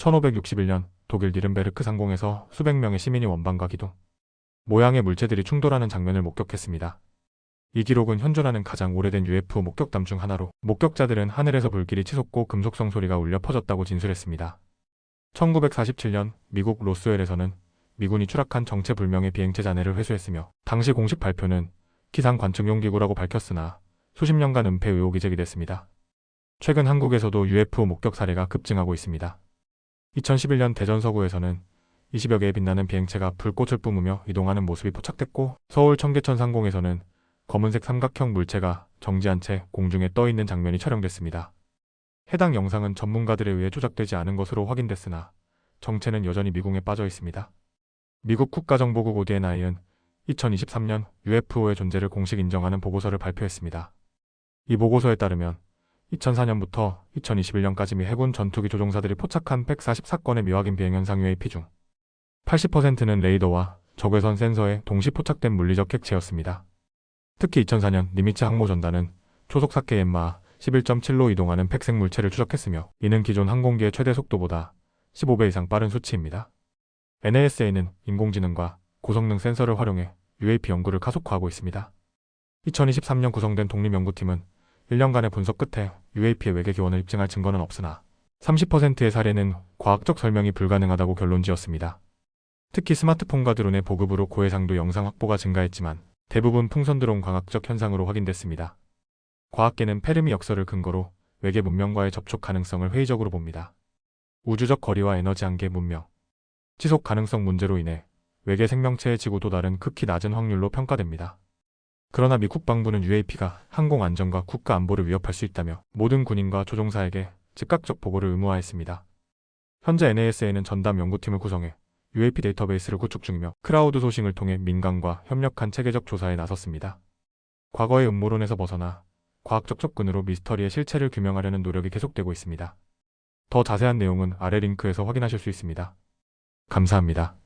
1561년 독일 니른베르크 상공에서 수백 명의 시민이 원반과 기둥 모양의 물체들이 충돌하는 장면을 목격했습니다. 이 기록은 현존하는 가장 오래된 UFO 목격담 중 하나로 목격자들은 하늘에서 불길이 치솟고 금속성 소리가 울려 퍼졌다고 진술했습니다. 1947년 미국 로스웰에서는 미군이 추락한 정체불명의 비행체 잔해를 회수했으며 당시 공식 발표는 기상 관측용 기구라고 밝혔으나 수십 년간 은폐 의혹이 제기됐습니다. 최근 한국에서도 UFO 목격 사례가 급증하고 있습니다. 2011년 대전 서구에서는 20여 개의 빛나는 비행체가 불꽃을 뿜으며 이동하는 모습이 포착됐고 서울 청계천 상공에서는 검은색 삼각형 물체가 정지한 채 공중에 떠 있는 장면이 촬영됐습니다. 해당 영상은 전문가들에 의해 조작되지 않은 것으로 확인됐으나 정체는 여전히 미궁에 빠져 있습니다. 미국 국가정보국 ODNI는 2023년 UFO의 존재를 공식 인정하는 보고서를 발표했습니다. 이 보고서에 따르면 2004년부터 2021년까지 미 해군 전투기 조종사들이 포착한 144건의 미확인 비행 현상 UAP 중 80%는 레이더와 적외선 센서에 동시 포착된 물리적 핵체였습니다. 특히 2004년 니미츠 항모전단은 초속 사케 엠마 11.7로 이동하는 백색 물체를 추적했으며 이는 기존 항공기의 최대 속도보다 15배 이상 빠른 수치입니다. NASA는 인공지능과 고성능 센서를 활용해 UAP 연구를 가속화하고 있습니다. 2023년 구성된 독립연구팀은 1년간의 분석 끝에 UAP의 외계 기원을 입증할 증거는 없으나 30%의 사례는 과학적 설명이 불가능하다고 결론지었습니다. 특히 스마트폰과 드론의 보급으로 고해상도 영상 확보가 증가했지만 대부분 풍선 드론 광학적 현상으로 확인됐습니다. 과학계는 페르미 역설을 근거로 외계 문명과의 접촉 가능성을 회의적으로 봅니다. 우주적 거리와 에너지 한계 문명, 지속 가능성 문제로 인해 외계 생명체의 지구도 다른 극히 낮은 확률로 평가됩니다. 그러나 미 국방부는 UAP가 항공 안전과 국가 안보를 위협할 수 있다며 모든 군인과 조종사에게 즉각적 보고를 의무화했습니다. 현재 NASA는 전담 연구팀을 구성해 UAP 데이터베이스를 구축 중이며 크라우드 소싱을 통해 민간과 협력한 체계적 조사에 나섰습니다. 과거의 음모론에서 벗어나 과학적 접근으로 미스터리의 실체를 규명하려는 노력이 계속되고 있습니다. 더 자세한 내용은 아래 링크에서 확인하실 수 있습니다. 감사합니다.